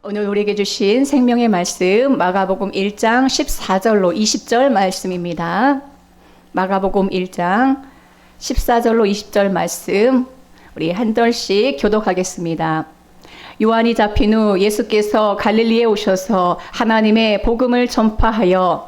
오늘 우리에게 주신 생명의 말씀 마가복음 1장 14절로 20절 말씀입니다. 마가복음 1장 14절로 20절 말씀 우리 한 절씩 교독하겠습니다. 요한이 잡힌 후 예수께서 갈릴리에 오셔서 하나님의 복음을 전파하여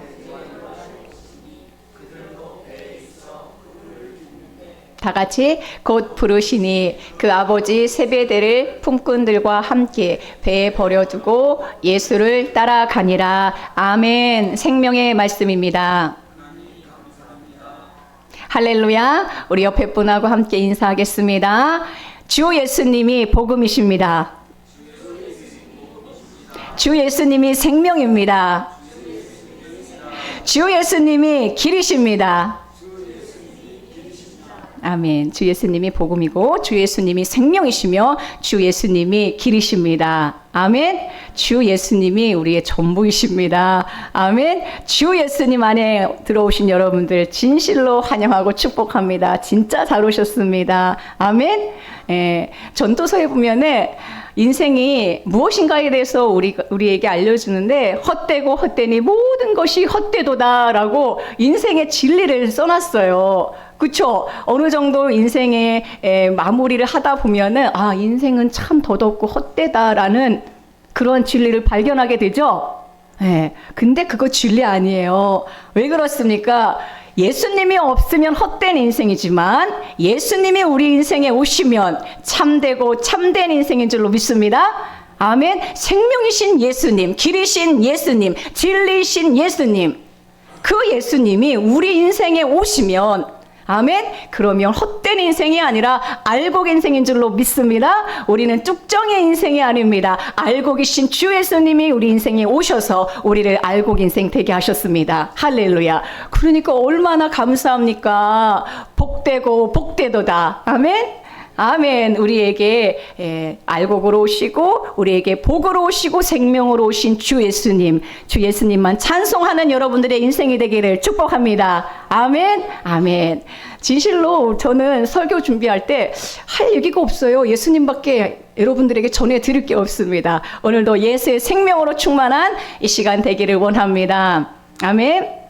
다 같이 곧 부르시니 그 아버지 세베대를 품꾼들과 함께 배에 버려두고 예수를 따라가니라. 아멘. 생명의 말씀입니다. 할렐루야. 우리 옆에 분하고 함께 인사하겠습니다. 주 예수님이 복음이십니다. 주 예수님이 생명입니다. 주 예수님이 길이십니다. 아멘. 주 예수님이 복음이고 주 예수님이 생명이시며 주 예수님이 길이십니다. 아멘. 주 예수님이 우리의 전부이십니다. 아멘. 주 예수님 안에 들어오신 여러분들 진실로 환영하고 축복합니다. 진짜 잘 오셨습니다. 아멘. 예, 전도서에 보면은 인생이 무엇인가에 대해서 우리, 우리에게 알려주는데 헛되고 헛되니 모든 것이 헛되도다라고 인생의 진리를 써놨어요. 그쵸? 어느 정도 인생의 에, 마무리를 하다 보면은 아 인생은 참 더덥고 헛되다라는 그런 진리를 발견하게 되죠. 예. 근데 그거 진리 아니에요. 왜 그렇습니까? 예수님이 없으면 헛된 인생이지만 예수님이 우리 인생에 오시면 참되고 참된 인생인 줄로 믿습니다. 아멘. 생명이신 예수님, 길이신 예수님, 진리신 예수님. 그 예수님이 우리 인생에 오시면 아멘. 그러면 헛된 인생이 아니라 알곡 인생인 줄로 믿습니다. 우리는 뚝정의 인생이 아닙니다. 알고 계신 주 예수님이 우리 인생에 오셔서 우리를 알곡 인생 되게 하셨습니다. 할렐루야. 그러니까 얼마나 감사합니까? 복되고 복되도다. 아멘. 아멘. 우리에게 예, 알곡으로 오시고 우리에게 복으로 오시고 생명으로 오신 주 예수님, 주 예수님만 찬송하는 여러분들의 인생이 되기를 축복합니다. 아멘. 아멘. 진실로 저는 설교 준비할 때 할 얘기가 없어요. 예수님밖에 여러분들에게 전해 드릴 게 없습니다. 오늘도 예수의 생명으로 충만한 이 시간 되기를 원합니다. 아멘.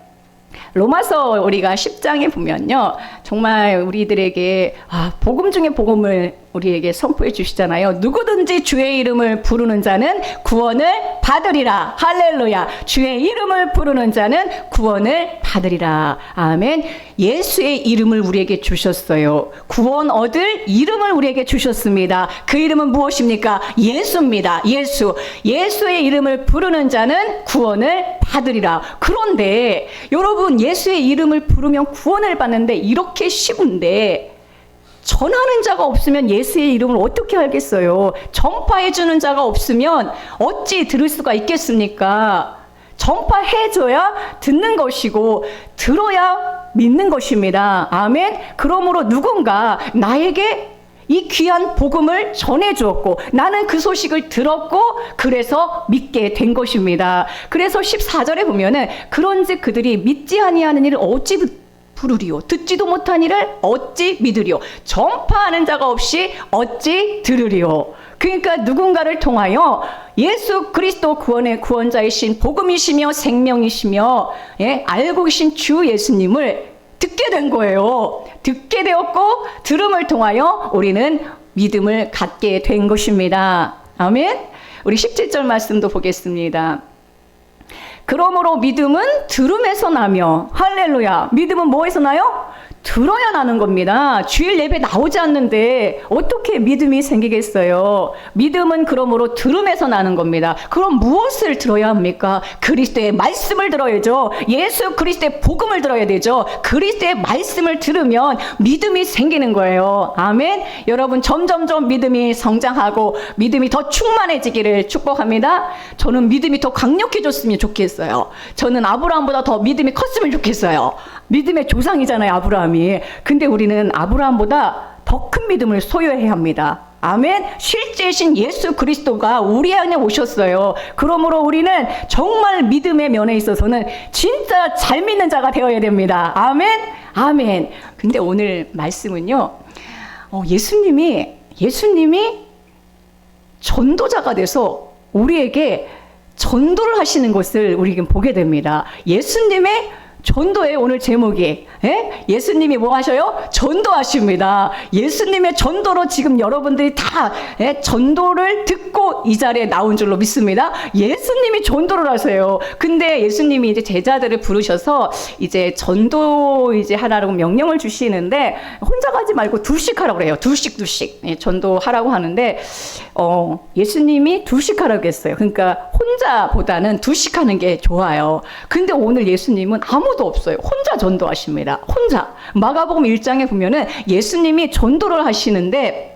로마서 우리가 10장에 보면요. 정말 우리들에게 아, 복음 중에 복음을 우리에게 선포해 주시잖아요. 누구든지 주의 이름을 부르는 자는 구원을 받으리라. 할렐루야. 주의 이름을 부르는 자는 구원을 받으리라. 아멘. 예수의 이름을 우리에게 주셨어요. 구원 얻을 이름을 우리에게 주셨습니다. 그 이름은 무엇입니까? 예수입니다. 예수. 예수의 이름을 부르는 자는 구원을 받으리라. 그런데 여러분 예수의 이름을 부르면 구원을 받는데 이렇게 쉬운데 전하는 자가 없으면 예수의 이름을 어떻게 알겠어요? 전파해 주는 자가 없으면 어찌 들을 수가 있겠습니까? 전파해 줘야 듣는 것이고 들어야 믿는 것입니다. 아멘. 그러므로 누군가 나에게 이 귀한 복음을 전해 주었고 나는 그 소식을 들었고 그래서 믿게 된 것입니다. 그래서 14절에 보면은 그런즉 그들이 믿지 아니하는 일을 어찌 부르리오 듣지도 못한 일을 어찌 믿으리오 전파하는 자가 없이 어찌 들으리오 그러니까 누군가를 통하여 예수 그리스도 구원의 구원자이신 복음이시며 생명이시며 예, 알고 계신 주 예수님을 듣게 된 거예요. 듣게 되었고 들음을 통하여 우리는 믿음을 갖게 된 것입니다. 아멘. 우리 17절 말씀도 보겠습니다. 그러므로 믿음은 들음에서 나며 할렐루야. 믿음은 뭐에서 나요? 들어야 나는 겁니다. 주일 예배 나오지 않는데 어떻게 믿음이 생기겠어요? 믿음은 그러므로 들음에서 나는 겁니다. 그럼 무엇을 들어야 합니까? 그리스도의 말씀을 들어야죠. 예수 그리스도의 복음을 들어야 되죠. 그리스도의 말씀을 들으면 믿음이 생기는 거예요. 아멘. 여러분 점점점 믿음이 성장하고 믿음이 더 충만해지기를 축복합니다. 저는 믿음이 더 강력해졌으면 좋겠어요. 저는 아브라함보다 더 믿음이 컸으면 좋겠어요. 믿음의 조상이잖아요, 아브라함이. 근데 우리는 아브라함보다 더 큰 믿음을 소유해야 합니다. 아멘. 실제신 예수 그리스도가 우리 안에 오셨어요. 그러므로 우리는 정말 믿음의 면에 있어서는 진짜 잘 믿는 자가 되어야 됩니다. 아멘. 아멘. 근데 오늘 말씀은요. 어, 예수님이 예수님이 전도자가 돼서 우리에게 전도를 하시는 것을 우리는 보게 됩니다. 예수님의 전도의 오늘 제목이 예? 예수님이 뭐 하셔요? 전도하십니다. 예수님의 전도로 지금 여러분들이 다 예? 전도를 듣고 이 자리에 나온 줄로 믿습니다. 예수님이 전도를 하세요. 근데 예수님이 이제 제자들을 부르셔서 이제 전도 이제 하라고 명령을 주시는데 혼자 가지 말고 둘씩 하라고 그래요. 둘씩 둘씩 예, 전도하라고 하는데 어, 예수님이 둘씩 하라고 했어요. 그러니까 혼자보다는 둘씩 하는 게 좋아요. 근데 오늘 예수님은 아무 도 없어요. 혼자 전도하십니다. 혼자. 마가복음 1장에 보면은 예수님이 전도를 하시는데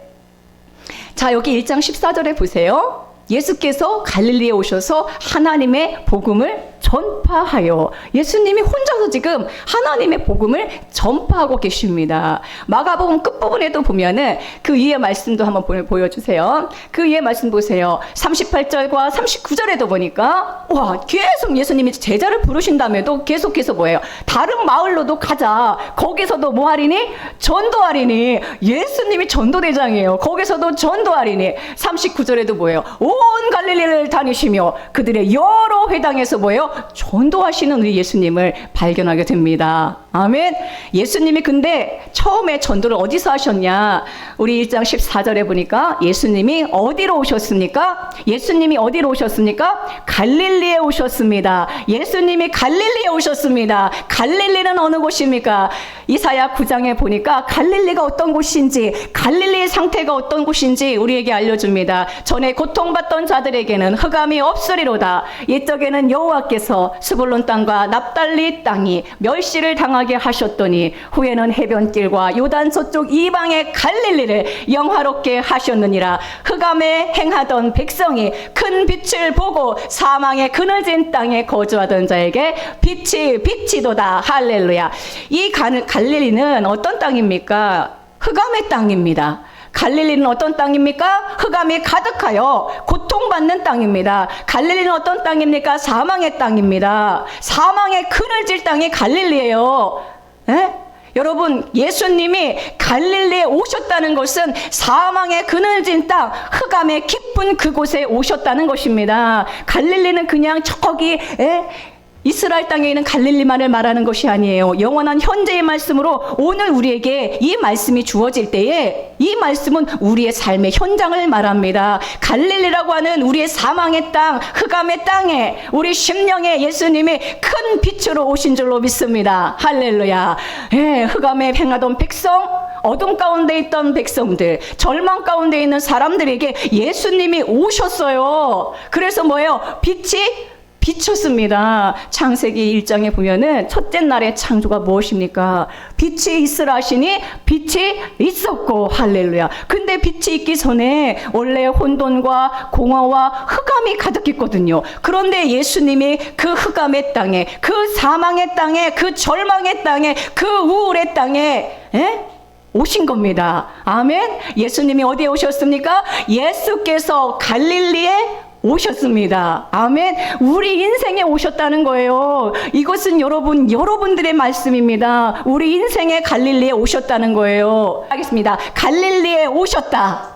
자, 여기 1장 14절에 보세요. 예수께서 갈릴리에 오셔서 하나님의 복음을 전파하여 예수님이 혼자서 지금 하나님의 복음을 전파하고 계십니다. 마가복음 끝부분에도 보면은 그 위의 말씀도 한번 보여 주세요. 그 위의 말씀 보세요. 38절과 39절에도 보니까 와 계속 예수님이 제자를 부르신다음에도 계속해서 뭐예요? 다른 마을로도 가자. 거기서도 뭐 하리니? 전도하리니. 예수님이 전도대장이에요. 거기서도 전도하리니. 39절에도 뭐예요? 온 갈릴리를 다니시며 그들의 여러 회당에서 뭐예요? 전도하시는 우리 예수님을 발견하게 됩니다. 아멘. 예수님이 근데 처음에 전도를 어디서 하셨냐? 우리 1장 14절에 보니까 예수님이 어디로 오셨습니까? 예수님이 어디로 오셨습니까? 갈릴리에 오셨습니다. 예수님이 갈릴리에 오셨습니다. 갈릴리는 어느 곳입니까? 이사야 9장에 보니까 갈릴리가 어떤 곳인지, 갈릴리의 상태가 어떤 곳인지 우리에게 알려줍니다. 전에 고통받던 자들에게는 흑암이 없으리로다. 옛적에는 여호와께서 스불론 땅과 납달리 땅이 멸시를 당하게 하셨더니 후에는 해변길과 요단 서쪽 이방의 갈릴리를 영화롭게 하셨느니라. 흑암에 행하던 백성이 큰 빛을 보고 사망의 그늘진 땅에 거주하던 자에게 빛이 빛이도다. 할렐루야. 이 갈릴리는 어떤 땅입니까? 흑암의 땅입니다. 갈릴리는 어떤 땅입니까? 흑암이 가득하여 고통받는 땅입니다. 갈릴리는 어떤 땅입니까? 사망의 땅입니다. 사망의 그늘질 땅이 갈릴리예요. 에? 여러분, 예수님이 갈릴리에 오셨다는 것은 사망의 그늘진 땅, 흑암의 깊은 그곳에 오셨다는 것입니다. 갈릴리는 그냥 저기, 에? 이스라엘 땅에 있는 갈릴리만을 말하는 것이 아니에요. 영원한 현재의 말씀으로 오늘 우리에게 이 말씀이 주어질 때에 이 말씀은 우리의 삶의 현장을 말합니다. 갈릴리라고 하는 우리의 사망의 땅, 흑암의 땅에 우리 심령에 예수님이 큰 빛으로 오신 줄로 믿습니다. 할렐루야. 예, 흑암에 행하던 백성, 어둠 가운데 있던 백성들, 절망 가운데 있는 사람들에게 예수님이 오셨어요. 그래서 뭐예요? 빛이 비쳤습니다. 창세기 1장에 보면은 첫째 날의 창조가 무엇입니까? 빛이 있으라 하시니 빛이 있었고 할렐루야. 근데 빛이 있기 전에 원래 혼돈과 공허와 흑암이 가득했거든요. 그런데 예수님이 그 흑암의 땅에 그 사망의 땅에 그 절망의 땅에 그 우울의 땅에 에? 오신 겁니다. 아멘. 예수님이 어디에 오셨습니까? 예수께서 갈릴리에 오셨습니다. 아멘. 우리 인생에 오셨다는 거예요. 이것은 여러분, 여러분들의 말씀입니다. 우리 인생의 갈릴리에 오셨다는 거예요. 하겠습니다. 갈릴리에 오셨다.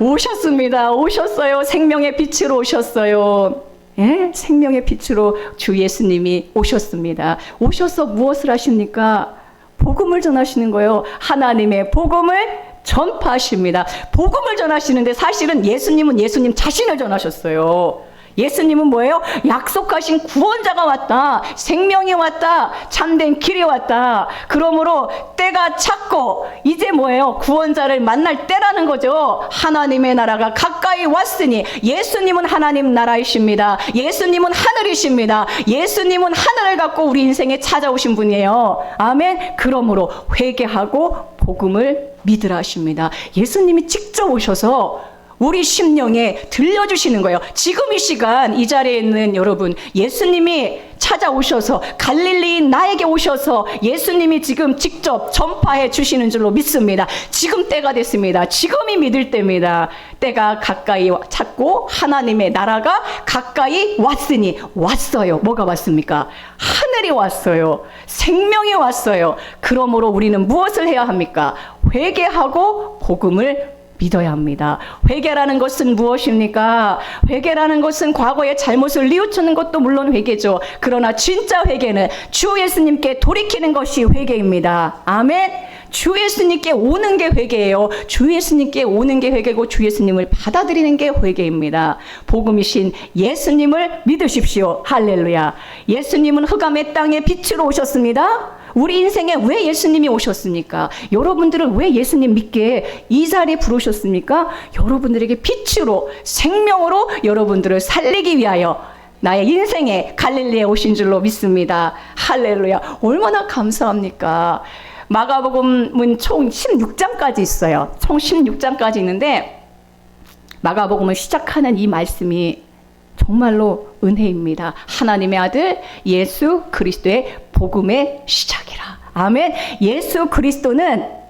오셨습니다. 오셨어요. 생명의 빛으로 오셨어요. 예? 생명의 빛으로 주 예수님이 오셨습니다. 오셔서 무엇을 하십니까? 복음을 전하시는 거예요. 하나님의 복음을 전파하십니다. 복음을 전하시는데 사실은 예수님은 예수님 자신을 전하셨어요. 예수님은 뭐예요? 약속하신 구원자가 왔다. 생명이 왔다. 참된 길이 왔다. 그러므로 때가 찼고 이제 뭐예요? 구원자를 만날 때라는 거죠. 하나님의 나라가 가까이 왔으니 예수님은 하나님 나라이십니다. 예수님은 하늘이십니다. 예수님은 하늘을 갖고 우리 인생에 찾아오신 분이에요. 아멘. 그러므로 회개하고 복음을 믿으라 하십니다. 예수님이 직접 오셔서 우리 심령에 들려주시는 거예요. 지금 이 시간 이 자리에 있는 여러분, 예수님이 찾아오셔서 갈릴리인 나에게 오셔서 예수님이 지금 직접 전파해 주시는 줄로 믿습니다. 지금 때가 됐습니다. 지금이 믿을 때입니다. 때가 가까이 찾고 하나님의 나라가 가까이 왔으니 왔어요. 뭐가 왔습니까? 하늘이 왔어요. 생명이 왔어요. 그러므로 우리는 무엇을 해야 합니까? 회개하고 복음을 믿어야 합니다. 회개라는 것은 무엇입니까? 회개라는 것은 과거의 잘못을 뉘우치는 것도 물론 회개죠. 그러나 진짜 회개는 주 예수님께 돌이키는 것이 회개입니다. 아멘. 주 예수님께 오는 게 회개예요. 주 예수님께 오는 게 회개고 주 예수님을 받아들이는 게 회개입니다. 복음이신 예수님을 믿으십시오. 할렐루야. 예수님은 흑암의 땅에 빛으로 오셨습니다. 우리 인생에 왜 예수님이 오셨습니까? 여러분들을 왜 예수님 믿게 이 자리에 부르셨습니까? 여러분들에게 빛으로 생명으로 여러분들을 살리기 위하여 나의 인생에 갈릴리에 오신 줄로 믿습니다. 할렐루야. 얼마나 감사합니까? 마가복음은 총 16장까지 있어요. 총 16장까지 있는데 마가복음을 시작하는 이 말씀이 정말로 은혜입니다. 하나님의 아들 예수 그리스도의 복음의 시작이라. 아멘. 예수 그리스도는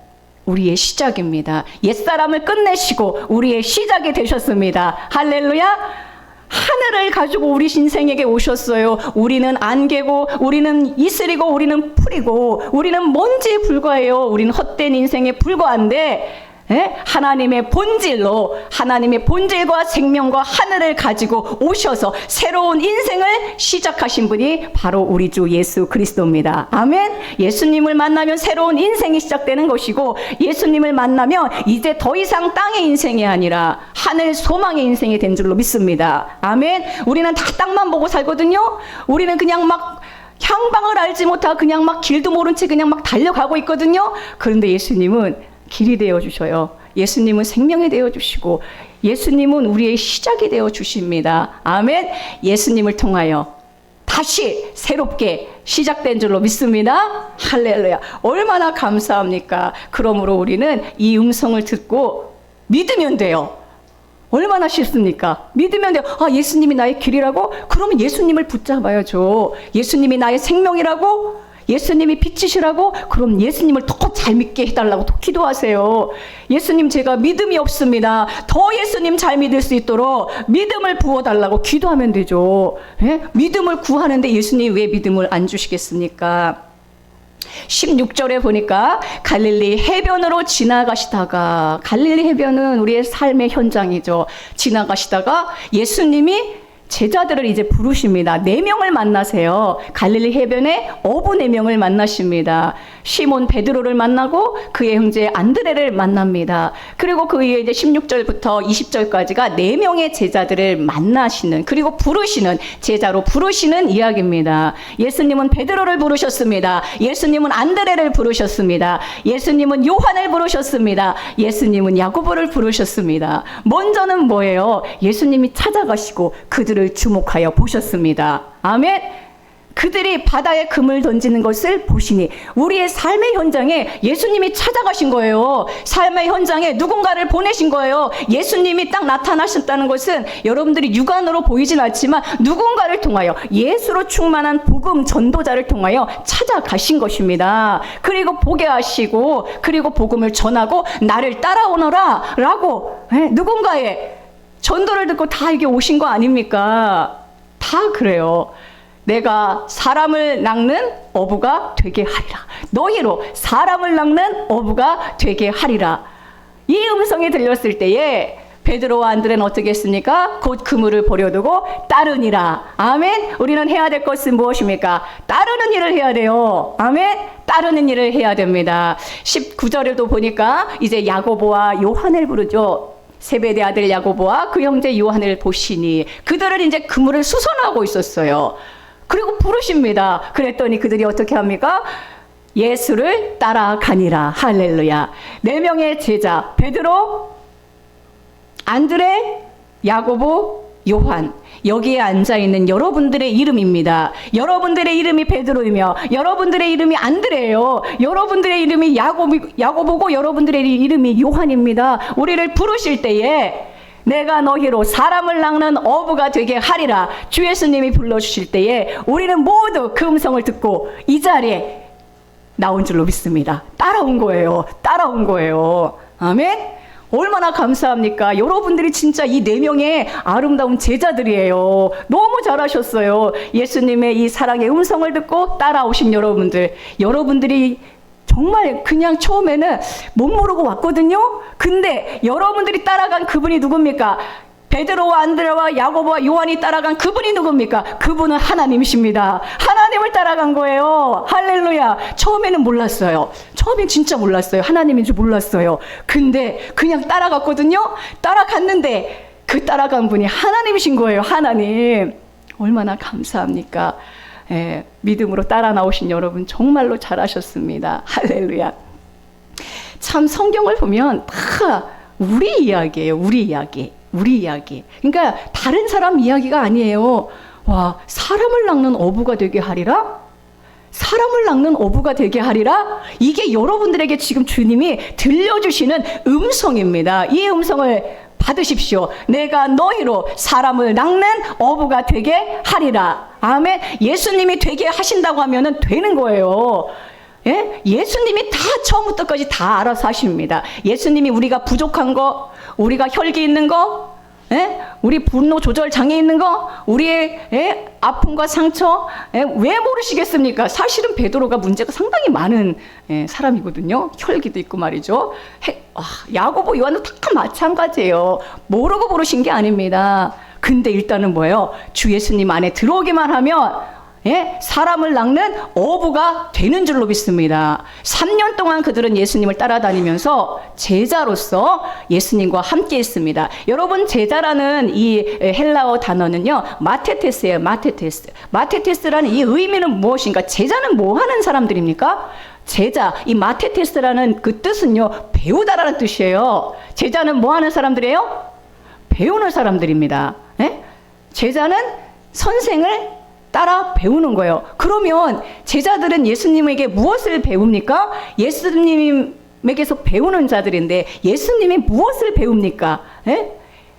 우리의 시작입니다. 옛사람을 끝내시고 우리의 시작이 되셨습니다. 할렐루야. 하늘을 가지고 우리 신생에게 오셨어요. 우리는 안개고, 우리는 이슬이고, 우리는 풀이고, 우리는 먼지에 불과해요. 우리는 헛된 인생에 불과한데, 예? 하나님의 본질로 하나님의 본질과 생명과 하늘을 가지고 오셔서 새로운 인생을 시작하신 분이 바로 우리 주 예수 그리스도입니다. 아멘. 예수님을 만나면 새로운 인생이 시작되는 것이고 예수님을 만나면 이제 더 이상 땅의 인생이 아니라 하늘 소망의 인생이 된 줄로 믿습니다. 아멘. 우리는 다 땅만 보고 살거든요. 우리는 그냥 막 향방을 알지 못하고 그냥 막 길도 모른 채 그냥 막 달려가고 있거든요. 그런데 예수님은 길이 되어 주셔요. 예수님은 생명이 되어 주시고 예수님은 우리의 시작이 되어 주십니다. 아멘. 예수님을 통하여 다시 새롭게 시작된 줄로 믿습니다. 할렐루야. 얼마나 감사합니까? 그러므로 우리는 이 음성을 듣고 믿으면 돼요. 얼마나 쉽습니까? 믿으면 돼요. 아, 예수님이 나의 길이라고? 그러면 예수님을 붙잡아야죠. 예수님이 나의 생명이라고? 예수님이 빛이시라고? 그럼 예수님을 더 잘 믿게 해달라고 기도하세요. 예수님 제가 믿음이 없습니다. 더 예수님 잘 믿을 수 있도록 믿음을 부어달라고 기도하면 되죠. 예? 믿음을 구하는데 예수님 왜 믿음을 안 주시겠습니까? 16절에 보니까 갈릴리 해변으로 지나가시다가 갈릴리 해변은 우리의 삶의 현장이죠. 지나가시다가 예수님이 제자들을 이제 부르십니다. 네 명을 만나세요. 갈릴리 해변에 어부 네 명을 만나십니다. 시몬 베드로를 만나고 그의 형제 안드레를 만납니다. 그리고 그 위에 이제 16절부터 20절까지가 네 명의 제자들을 만나시는 그리고 부르시는 제자로 부르시는 이야기입니다. 예수님은 베드로를 부르셨습니다. 예수님은 안드레를 부르셨습니다. 예수님은 요한을 부르셨습니다. 예수님은 야고보를 부르셨습니다. 먼저는 뭐예요? 예수님이 찾아가시고 그들 을 주목하여 보셨습니다. 아멘. 그들이 바다에 금을 던지는 것을 보시니 우리의 삶의 현장에 예수님이 찾아가신 거예요. 삶의 현장에 누군가를 보내신 거예요. 예수님이 딱 나타나셨다는 것은 여러분들이 육안으로 보이진 않지만 누군가를 통하여 예수로 충만한 복음 전도자를 통하여 찾아가신 것입니다. 그리고 보게 하시고 그리고 복음을 전하고 나를 따라오너라 라고 네, 누군가의 전도를 듣고 다 이게 오신 거 아닙니까? 다 그래요. 내가 사람을 낚는 어부가 되게 하리라. 너희로 사람을 낚는 어부가 되게 하리라. 이 음성이 들렸을 때에 베드로와 안드레는 어떻게 했습니까? 곧 그물을 버려두고 따르니라. 아멘. 우리는 해야 될 것은 무엇입니까? 따르는 일을 해야 돼요. 아멘. 따르는 일을 해야 됩니다. 19절에도 보니까 이제 야고보와 요한을 부르죠. 세베대 아들 야고보와 그 형제 요한을 보시니 그들은 이제 그물을 수선하고 있었어요. 그리고 부르십니다. 그랬더니 그들이 어떻게 합니까? 예수를 따라가니라. 할렐루야. 네 명의 제자 베드로, 안드레, 야고보, 요한. 여기에 앉아 있는 여러분들의 이름입니다. 여러분들의 이름이 베드로이며 여러분들의 이름이 안드레예요. 여러분들의 이름이 야고 야고보고 여러분들의 이름이 요한입니다. 우리를 부르실 때에 내가 너희로 사람을 낚는 어부가 되게 하리라. 주 예수님이 불러 주실 때에 우리는 모두 그 음성을 듣고 이 자리에 나온 줄로 믿습니다. 따라온 거예요. 따라온 거예요. 아멘. 얼마나 감사합니까? 여러분들이 진짜 이 네 명의 아름다운 제자들이에요. 너무 잘하셨어요. 예수님의 이 사랑의 음성을 듣고 따라오신 여러분들. 여러분들이 정말 그냥 처음에는 못 모르고 왔거든요. 근데 여러분들이 따라간 그분이 누굽니까? 베드로와 안드레와 야고보와 요한이 따라간 그분이 누굽니까? 그분은 하나님이십니다. 하나님을 따라간 거예요. 할렐루야. 처음에는 몰랐어요. 처음엔 진짜 몰랐어요. 하나님인 줄 몰랐어요. 근데 그냥 따라갔거든요. 따라갔는데 그 따라간 분이 하나님이신 거예요. 하나님. 얼마나 감사합니까? 예, 믿음으로 따라 나오신 여러분 정말로 잘하셨습니다. 할렐루야. 참 성경을 보면 다 우리 이야기예요. 우리 이야기. 우리 이야기. 그러니까 다른 사람 이야기가 아니에요. 와, 사람을 낚는 어부가 되게 하리라? 사람을 낚는 어부가 되게 하리라? 이게 여러분들에게 지금 주님이 들려주시는 음성입니다. 이 음성을 받으십시오. 내가 너희로 사람을 낚는 어부가 되게 하리라. 아멘. 예수님이 되게 하신다고 하면은 되는 거예요. 예? 예수님이 다 처음부터까지 다 알아서 하십니다. 예수님이 우리가 부족한 거, 우리가 혈기 있는 거, 예? 우리 분노 조절 장애 있는 거, 우리의 예? 아픔과 상처, 예? 왜 모르시겠습니까? 사실은 베드로가 문제가 상당히 많은 예, 사람이거든요. 혈기도 있고 말이죠. 해, 아, 야고보 요한도 다 마찬가지예요. 모르고 부르신 게 아닙니다. 근데 일단은 뭐예요? 주 예수님 안에 들어오기만 하면 예? 사람을 낚는 어부가 되는 줄로 믿습니다. 3년 동안 그들은 예수님을 따라다니면서 제자로서 예수님과 함께 있습니다. 여러분, 제자라는 이 헬라어 단어는요, 마테테스예요, 마테테스. 마테테스라는 이 의미는 무엇인가? 제자는 뭐 하는 사람들입니까? 제자, 이 마테테스라는 그 뜻은요, 배우다라는 뜻이에요. 제자는 뭐 하는 사람들이에요? 배우는 사람들입니다. 예? 제자는 선생을 따라 배우는 거예요. 그러면 제자들은 예수님에게 무엇을 배웁니까? 예수님에게서 배우는 자들인데 예수님이 무엇을 배웁니까? 에?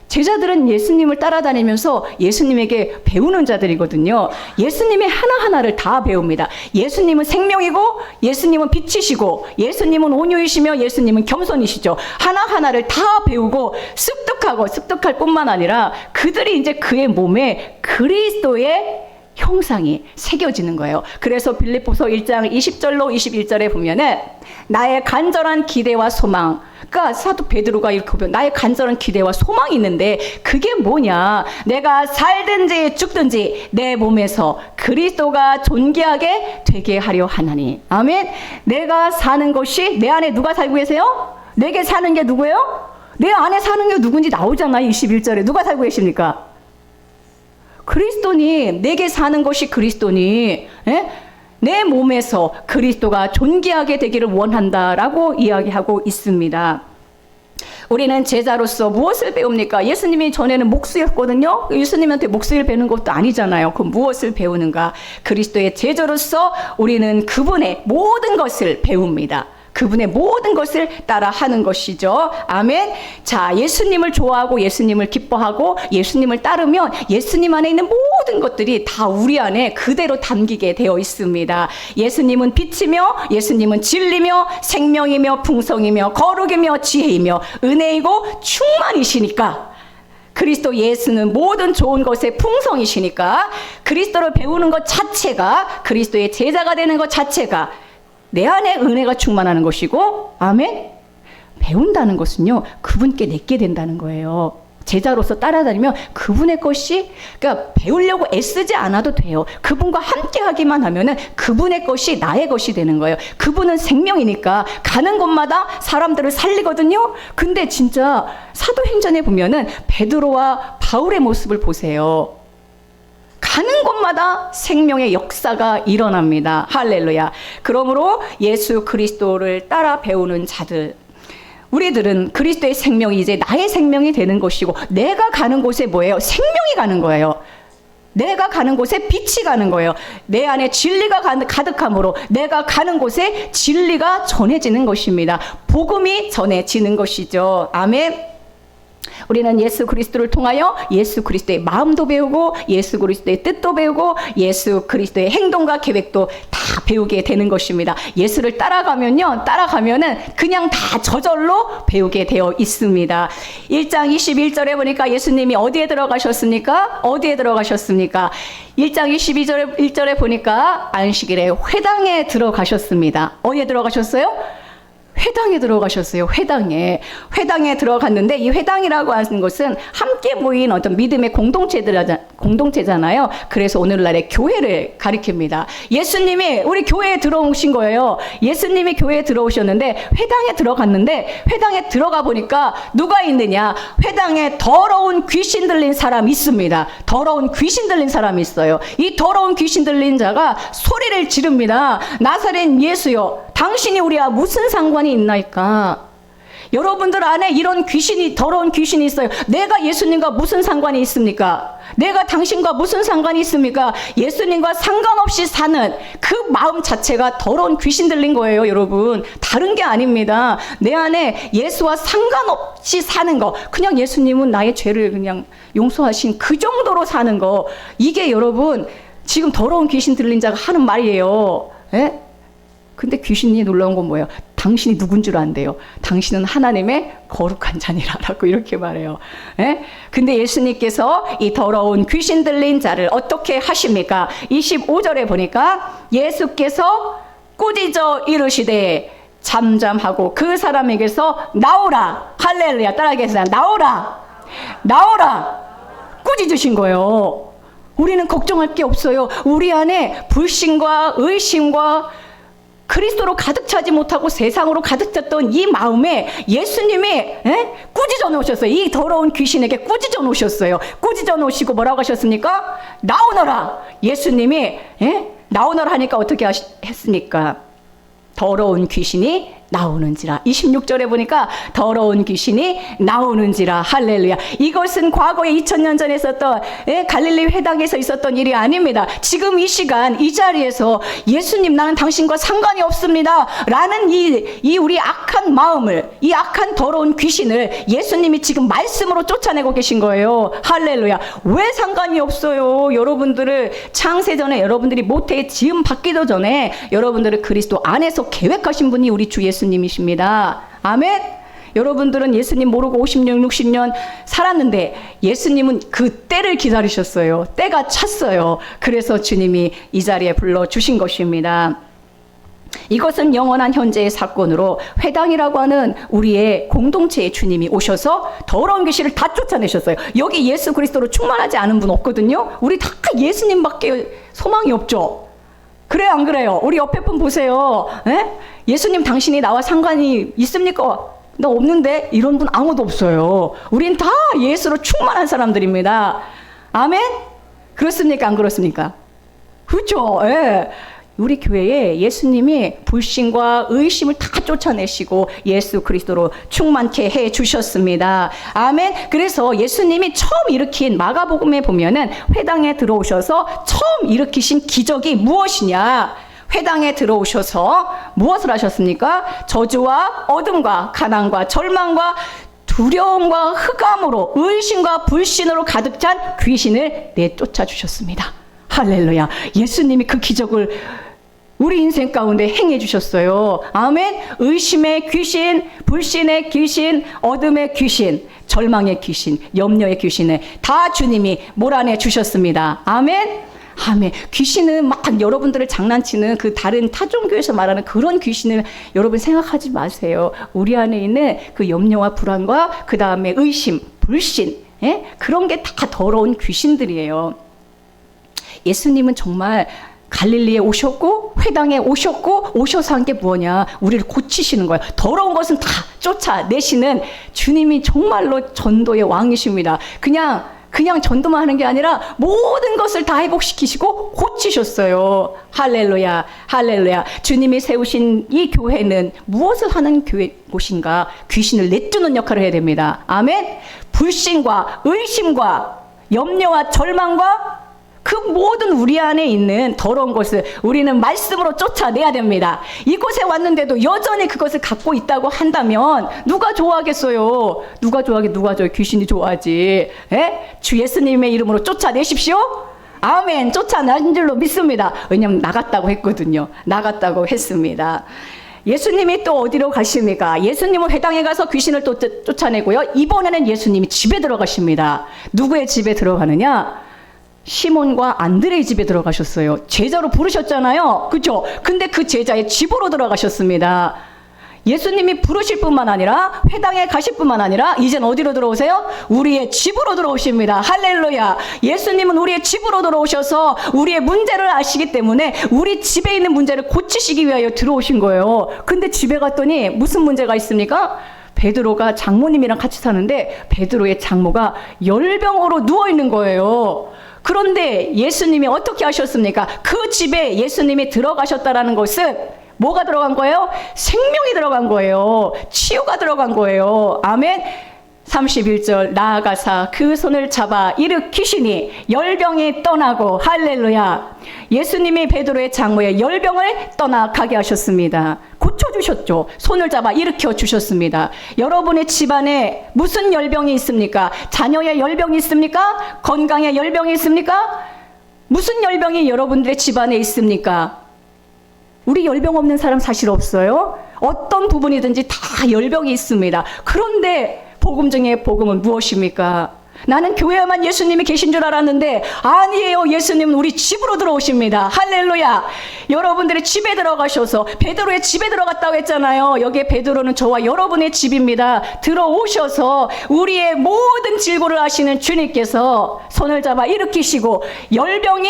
제자들은 예수님을 따라다니면서 예수님에게 배우는 자들이거든요. 예수님의 하나하나를 다 배웁니다. 예수님은 생명이고, 예수님은 빛이시고, 예수님은 온유이시며, 예수님은 겸손이시죠. 하나하나를 다 배우고, 습득하고, 습득할 뿐만 아니라 그들이 이제 그의 몸에 그리스도의 형상이 새겨지는 거예요. 그래서 빌립보서 1장 20절로 21절에 보면은 나의 간절한 기대와 소망. 그러니까 사도 베드로가 이렇게 보면 나의 간절한 기대와 소망이 있는데 그게 뭐냐? 내가 살든지 죽든지 내 몸에서 그리스도가 존귀하게 되게 하려 하나니. 아멘. 내가 사는 것이 내 안에 누가 살고 계세요? 내게 사는 게 누구예요? 내 안에 사는 게 누군지 나오잖아요. 21절에. 누가 살고 계십니까? 그리스도니 내게 사는 것이 그리스도니 에? 내 몸에서 그리스도가 존귀하게 되기를 원한다라고 이야기하고 있습니다. 우리는 제자로서 무엇을 배웁니까? 예수님이 전에는 목수였거든요. 예수님한테 목수를 배우는 것도 아니잖아요. 그 무엇을 배우는가? 그리스도의 제자로서 우리는 그분의 모든 것을 배웁니다. 그분의 모든 것을 따라 하는 것이죠. 아멘. 자, 예수님을 좋아하고 예수님을 기뻐하고 예수님을 따르면 예수님 안에 있는 모든 것들이 다 우리 안에 그대로 담기게 되어 있습니다. 예수님은 빛이며 예수님은 진리며 생명이며 풍성이며 거룩이며 지혜이며 은혜이고 충만이시니까 그리스도 예수는 모든 좋은 것의 풍성이시니까 그리스도를 배우는 것 자체가 그리스도의 제자가 되는 것 자체가 내 안에 은혜가 충만하는 것이고, 아멘? 배운다는 것은요, 그분께 내게 된다는 거예요. 제자로서 따라다니면 그분의 것이 그러니까 배우려고 애쓰지 않아도 돼요. 그분과 함께 하기만 하면은 그분의 것이 나의 것이 되는 거예요. 그분은 생명이니까 가는 곳마다 사람들을 살리거든요. 근데 진짜 사도행전에 보면은 베드로와 바울의 모습을 보세요. 가는 곳마다 생명의 역사가 일어납니다. 할렐루야. 그러므로 예수 그리스도를 따라 배우는 자들 우리들은 그리스도의 생명이 이제 나의 생명이 되는 것이고 내가 가는 곳에 뭐예요? 생명이 가는 거예요. 내가 가는 곳에 빛이 가는 거예요. 내 안에 진리가 가득함으로 내가 가는 곳에 진리가 전해지는 것입니다. 복음이 전해지는 것이죠. 아멘. 우리는 예수 그리스도를 통하여 예수 그리스도의 마음도 배우고 예수 그리스도의 뜻도 배우고 예수 그리스도의 행동과 계획도 다 배우게 되는 것입니다. 예수를 따라가면요. 따라가면은 그냥 다 저절로 배우게 되어 있습니다. 1장 21절에 보니까 예수님이 어디에 들어가셨습니까? 어디에 들어가셨습니까? 1장 22절에 1절에 보니까 안식일에 회당에 들어가셨습니다. 어디에 들어가셨어요? 회당에 들어가셨어요. 회당에. 회당에 들어갔는데 이 회당이라고 하는 것은 함께 모인 어떤 믿음의 공동체들, 공동체잖아요. 그래서 오늘날의 교회를 가리킵니다. 예수님이 우리 교회에 들어오신 거예요. 예수님이 교회에 들어오셨는데 회당에 들어갔는데 회당에 들어가 보니까 누가 있느냐? 회당에 더러운 귀신 들린 사람 있습니다. 더러운 귀신 들린 사람이 있어요. 이 더러운 귀신 들린 자가 소리를 지릅니다. 나사렛 예수요. 당신이 우리와 무슨 상관 이 있나이까? 여러분들 안에 이런 귀신이 더러운 귀신이 있어요. 내가 예수님과 무슨 상관이 있습니까? 내가 당신과 무슨 상관이 있습니까? 예수님과 상관없이 사는 그 마음 자체가 더러운 귀신 들린 거예요, 여러분. 다른 게 아닙니다. 내 안에 예수와 상관없이 사는 거. 그냥 예수님은 나의 죄를 그냥 용서하신 그 정도로 사는 거. 이게 여러분 지금 더러운 귀신 들린 자가 하는 말이에요. 예? 근데 귀신이 놀라운 건 뭐예요? 당신이 누군 줄 안대요. 당신은 하나님의 거룩한 자니라라고 이렇게 말해요. 예? 근데 예수님께서 이 더러운 귀신 들린 자를 어떻게 하십니까? 25절에 보니까 예수께서 꾸짖어 이르시되 잠잠하고 그 사람에게서 나오라. 할렐루야. 따라하겠습니다. 나오라. 나오라. 꾸짖으신 거예요. 우리는 걱정할 게 없어요. 우리 안에 불신과 의심과 그리스도로 가득 차지 못하고 세상으로 가득 찼던 이 마음에 예수님이 에? 꾸짖어 놓으셨어요. 이 더러운 귀신에게 꾸짖어 놓으셨어요. 꾸짖어 놓으시고 뭐라고 하셨습니까? 나오너라. 예수님이 에? 나오너라 하니까 어떻게 하시, 했습니까? 더러운 귀신이 나오는지라. 26절에 보니까 더러운 귀신이 나오는지라. 할렐루야. 이것은 과거에 2000년 전에 있었던 예, 갈릴리 회당에서 있었던 일이 아닙니다. 지금 이 시간 이 자리에서 예수님 나는 당신과 상관이 없습니다. 라는 이, 이 우리 악한 마음을 이 악한 더러운 귀신을 예수님이 지금 말씀으로 쫓아내고 계신 거예요. 할렐루야. 왜 상관이 없어요? 여러분들을 창세전에 여러분들이 모태에 지음 받기도 전에 여러분들을 그리스도 안에서 계획하신 분이 우리 주 예수 예수님이십니다. 아멘. 여러분들은 예수님 모르고 50년, 60년 살았는데 예수님은 그 때를 기다리셨어요. 때가 찼어요. 그래서 주님이 이 자리에 불러 주신 것입니다. 이것은 영원한 현재의 사건으로 회당이라고 하는 우리의 공동체의 주님이 오셔서 더러운 귀신을 다 쫓아내셨어요. 여기 예수 그리스도로 충만하지 않은 분 없거든요. 우리 다 예수님밖에 소망이 없죠. 그래요, 안 그래요? 우리 옆에 분 보세요. 에? 예수님 당신이 나와 상관이 있습니까? 나 없는데 이런 분 아무도 없어요. 우린 다 예수로 충만한 사람들입니다. 아멘? 그렇습니까? 안 그렇습니까? 그렇죠. 예. 우리 교회에 예수님이 불신과 의심을 다 쫓아내시고 예수 그리스도로 충만케 해 주셨습니다. 아멘. 그래서 예수님이 처음 일으킨 마가복음에 보면은 회당에 들어오셔서 처음 일으키신 기적이 무엇이냐? 회당에 들어오셔서 무엇을 하셨습니까? 저주와 어둠과 가난과 절망과 두려움과 흑암으로 의심과 불신으로 가득 찬 귀신을 내쫓아 주셨습니다. 할렐루야. 예수님이 그 기적을 우리 인생 가운데 행해 주셨어요. 아멘. 의심의 귀신, 불신의 귀신, 어둠의 귀신, 절망의 귀신, 염려의 귀신을 다 주님이 몰아내 주셨습니다. 아멘. 아멘. 귀신은 막 여러분들을 장난치는 그 다른 타종교에서 말하는 그런 귀신을 여러분 생각하지 마세요. 우리 안에 있는 그 염려와 불안과 그 다음에 의심, 불신, 예? 그런 게 다 더러운 귀신들이에요. 예수님은 정말 갈릴리에 오셨고 회당에 오셨고 오셔서 한 게 뭐냐? 우리를 고치시는 거예요. 더러운 것은 다 쫓아내시는 주님이 정말로 전도의 왕이십니다. 그냥 그냥 전도만 하는 게 아니라 모든 것을 다 회복시키시고 고치셨어요. 할렐루야 할렐루야. 주님이 세우신 이 교회는 무엇을 하는 교회 곳인가? 귀신을 내쫓는 역할을 해야 됩니다. 아멘. 불신과 의심과 염려와 절망과 그 모든 우리 안에 있는 더러운 것을 우리는 말씀으로 쫓아내야 됩니다. 이곳에 왔는데도 여전히 그것을 갖고 있다고 한다면 누가 좋아하겠어요? 누가 좋아하게 누가 좋아해? 귀신이 좋아하지. 에? 주 예수님의 이름으로 쫓아내십시오. 아멘. 쫓아낸 줄로 믿습니다. 왜냐면 나갔다고 했거든요. 나갔다고 했습니다. 예수님이 또 어디로 가십니까? 예수님은 회당에 가서 귀신을 또 쫓- 쫓아내고요. 이번에는 예수님이 집에 들어가십니다. 누구의 집에 들어가느냐? 시몬과 안드레의 집에 들어가셨어요. 제자로 부르셨잖아요. 그죠? 근데 그 제자의 집으로 들어가셨습니다. 예수님이 부르실 뿐만 아니라 회당에 가실 뿐만 아니라 이젠 어디로 들어오세요? 우리의 집으로 들어오십니다. 할렐루야. 예수님은 우리의 집으로 들어오셔서 우리의 문제를 아시기 때문에 우리 집에 있는 문제를 고치시기 위하여 들어오신 거예요. 근데 집에 갔더니 무슨 문제가 있습니까? 베드로가 장모님이랑 같이 사는데 베드로의 장모가 열병으로 누워 있는 거예요. 그런데 예수님이 어떻게 하셨습니까? 그 집에 예수님이 들어가셨다라는 것은 뭐가 들어간 거예요? 생명이 들어간 거예요. 치유가 들어간 거예요. 아멘. 31절 나아가사 그 손을 잡아 일으키시니 열병이 떠나고 할렐루야 예수님이 베드로의 장모의 열병을 떠나가게 하셨습니다 주셨죠 손을 잡아 일으켜 주셨습니다 여러분의 집안에 무슨 열병이 있습니까 자녀의 열병이 있습니까 건강의 열병이 있습니까 무슨 열병이 여러분들의 집안에 있습니까 우리 열병 없는 사람 사실 없어요. 어떤 부분이든지 다 열병이 있습니다. 그런데 복음 중에 복음은 무엇입니까? 나는 교회에만 예수님이 계신 줄 알았는데 아니에요. 예수님은 우리 집으로 들어오십니다. 할렐루야. 여러분들의 집에 들어가셔서 베드로의 집에 들어갔다고 했잖아요. 여기에 베드로는 저와 여러분의 집입니다. 들어오셔서 우리의 모든 질고를 아시는 주님께서 손을 잡아 일으키시고 열병이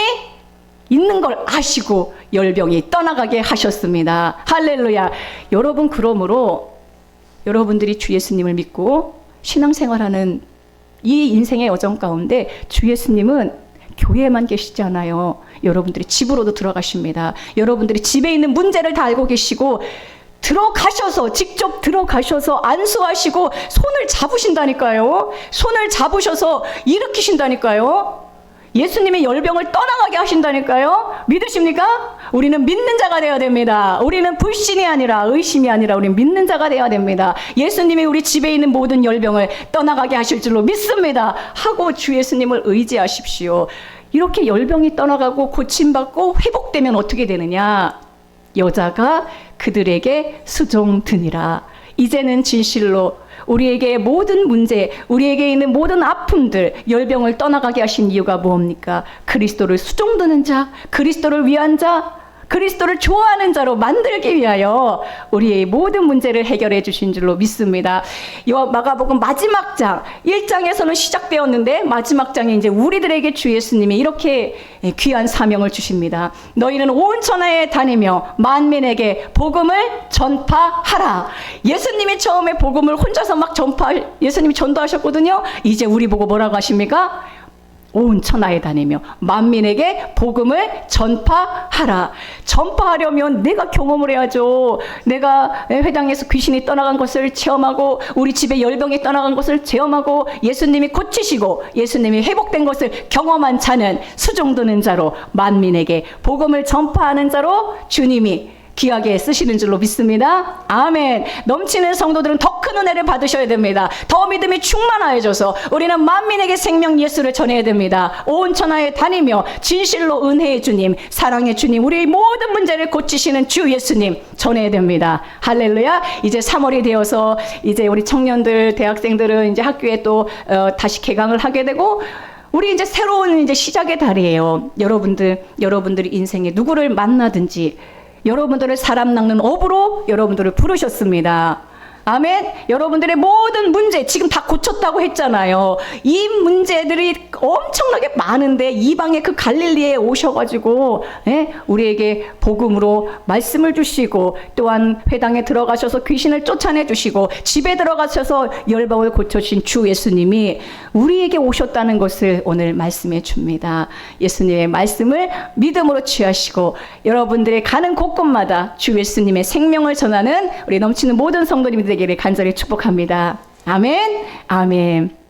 있는 걸 아시고 열병이 떠나가게 하셨습니다. 할렐루야. 여러분 그러므로 여러분들이 주 예수님을 믿고 신앙생활하는 이 인생의 여정 가운데 주 예수님은 교회에만 계시지 않아요. 여러분들이 집으로도 들어가십니다. 여러분들이 집에 있는 문제를 다 알고 계시고 들어가셔서 직접 들어가셔서 안수하시고 손을 잡으신다니까요. 손을 잡으셔서 일으키신다니까요. 예수님이 열병을 떠나가게 하신다니까요. 믿으십니까? 우리는 믿는 자가 되어야 됩니다. 우리는 불신이 아니라 의심이 아니라 우리는 믿는 자가 되어야 됩니다. 예수님이 우리 집에 있는 모든 열병을 떠나가게 하실 줄로 믿습니다. 하고 주 예수님을 의지하십시오. 이렇게 열병이 떠나가고 고침받고 회복되면 어떻게 되느냐? 여자가 그들에게 수종 드니라. 이제는 진실로 우리에게 모든 문제, 우리에게 있는 모든 아픔들, 열병을 떠나가게 하신 이유가 무엇입니까? 그리스도를 수종드는 자, 그리스도를 위한 자, 그리스도를 좋아하는 자로 만들기 위하여 우리의 모든 문제를 해결해 주신 줄로 믿습니다. 요 마가복음 마지막 장 1장에서는 시작되었는데 마지막 장에 이제 우리들에게 주 예수님이 이렇게 귀한 사명을 주십니다. 너희는 온 천하에 다니며 만민에게 복음을 전파하라. 예수님이 처음에 복음을 혼자서 막 전파 예수님이 전도하셨거든요. 이제 우리 보고 뭐라고 하십니까? 온 천하에 다니며 만민에게 복음을 전파하라. 전파하려면 내가 경험을 해야죠. 내가 회당에서 귀신이 떠나간 것을 체험하고 우리 집에 열병이 떠나간 것을 체험하고 예수님이 고치시고 예수님이 회복된 것을 경험한 자는 수종드는 자로 만민에게 복음을 전파하는 자로 주님이 귀하게 쓰시는 줄로 믿습니다. 아멘. 넘치는 성도들은 더 큰 은혜를 받으셔야 됩니다. 더 믿음이 충만하여져서 우리는 만민에게 생명 예수를 전해야 됩니다. 온 천하에 다니며 진실로 은혜의 주님, 사랑의 주님, 우리의 모든 문제를 고치시는 주 예수님 전해야 됩니다. 할렐루야. 이제 3월이 되어서 이제 우리 청년들, 대학생들은 이제 학교에 또 어, 다시 개강을 하게 되고 우리 이제 새로운 이제 시작의 달이에요. 여러분들, 여러분들이 인생에 누구를 만나든지 여러분들을 사람 낚는 업으로 여러분들을 부르셨습니다. 아멘. 여러분들의 모든 문제 지금 다 고쳤다고 했잖아요. 이 문제들이 엄청나게 많은데 이방의 그 갈릴리에 오셔가지고 예? 우리에게 복음으로 말씀을 주시고 또한 회당에 들어가셔서 귀신을 쫓아내 주시고 집에 들어가셔서 열방을 고쳐주신 주 예수님이 우리에게 오셨다는 것을 오늘 말씀해 줍니다. 예수님의 말씀을 믿음으로 취하시고 여러분들의 가는 곳곳마다 주 예수님의 생명을 전하는 우리 넘치는 모든 성도님들 되기를 간절히 축복합니다. 아멘. 아멘.